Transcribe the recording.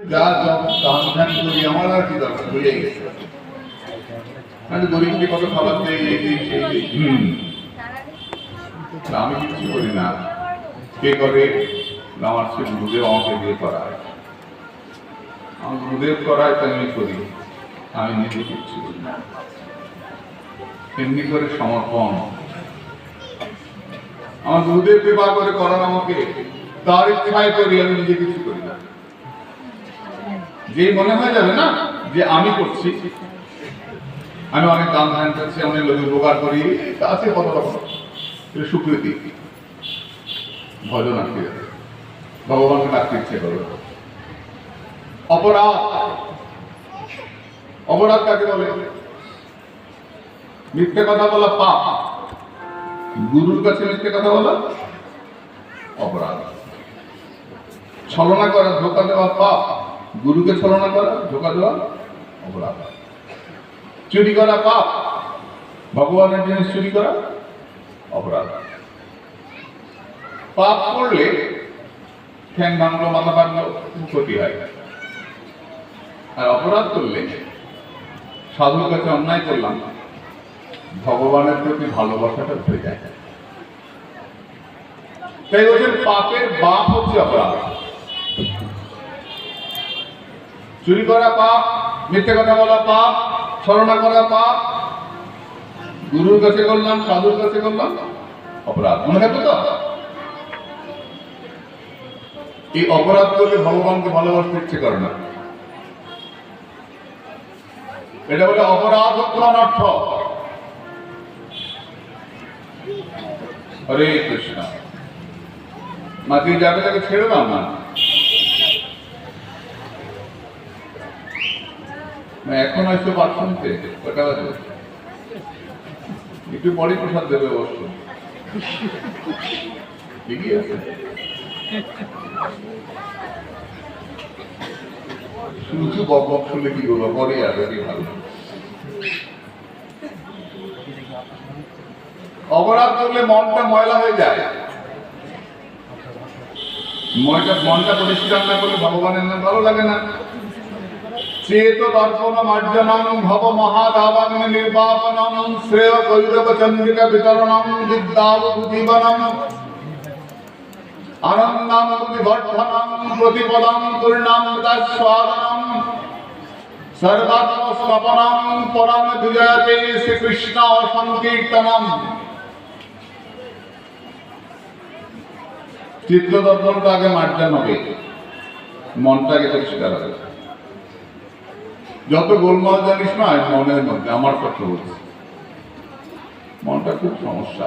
যা দান ধ্যান করি আমার আর কি দরকার? গেছে। মানে গরিবকে কত খাবার দেয় এই দিই সেই দিই। আমি কিছু করি না। কে করে? আমার সে গুরুদেব আমাকে দিয়ে করায়। আমার গুরুদেব করায় তাই আমি করি। আমি নিজে কিচ্ছু করি না। এমনি করে সমর্পণ। আমার গুরুদেব কৃপা করে করার আমাকে। তার ইচ্ছায় করি আমি নিজে কিছু করি যেই মনে হয়ে যাবে না যে আমি করছি, আমি অনেক দান ধ্যান করছি অনেক লোক উপকার করি আছে কত রকম? এটা স্বীকৃতি ভজন আঁকতে যাবে ভগবানকে ডাকতে ইচ্ছে করবে। অপরাধ অপরাধ কাকে বলে? মিথ্যে কথা বলা পাপ। গুরুর কাছে মিথ্যে কথা বলা অপরাধ। ছলনা করা, ধোকা দেওয়া পাপ। গুরুকে ছলনা করা, ধোকা দেওয়া, অপরাধ চুরি করা পাপ, ভগবানের জিনিস চুরি করা, অপরাধ। পাপ করলে ঠ্যাং ভাঙলো, মাথা ভাঙলো ক্ষতি হয়। আর অপরাধ করলে সাধুর কাছে অন্যায় করলাম, ভগবানের প্রতি ভালোবাসাটা ধরে যায়। তাই বলছেন পাপের বাপ হচ্ছে অপরাধ। চুরি করা পাপ, মিথ্যে কথা বলা পাপ ছলনা করা পাপ। গুরুর কাছে করলাম, সাধুর কাছে করলাম, অপরাধ। মনে থাকবে তো? এই অপরাধ করলে ভগবানকে ভালোবাসতে ইচ্ছে করে না। এটা বলে অপরাধ অর্থ। হরে কৃষ্ণ। মাটি যাবে তাকে ছেড়ে দাও না না, এখন হয়তো পাঠ শুনতে কটা একটু পরে প্রসাদ দেবে অবশ্য। ঠিকই আছে। শুধু বক বক শুনলে কি করব পরে কি ভালো। অপরাধ করলে মনটা ময়লা হয়ে যায়। মনটা মনটা পরিষ্কার না করলে ভগবানের নাম ভালো লাগে না। চেত দর্পণ মার্জনম ভব মহাদাবন নির্বাপনম শ্রেয় কৈরব চন্দ্রিকা বিতরণম বিদ্যাবুজীবনম আনন্দম বিবর্ধনম প্রতিপদম পূর্ণম স্বাদনম সর্বাত্ম স্বপনম পরম বিজয়তে শ্রীকৃষ্ণ সংকীর্তনম চিত্ত দর্পণটা আগে মার্জন হবে মনটাকে পরিষ্কার হবে। যত গোলমাল জানিস না মনের মধ্যে আমার কথা বলছি মনটা খুব সমস্যা।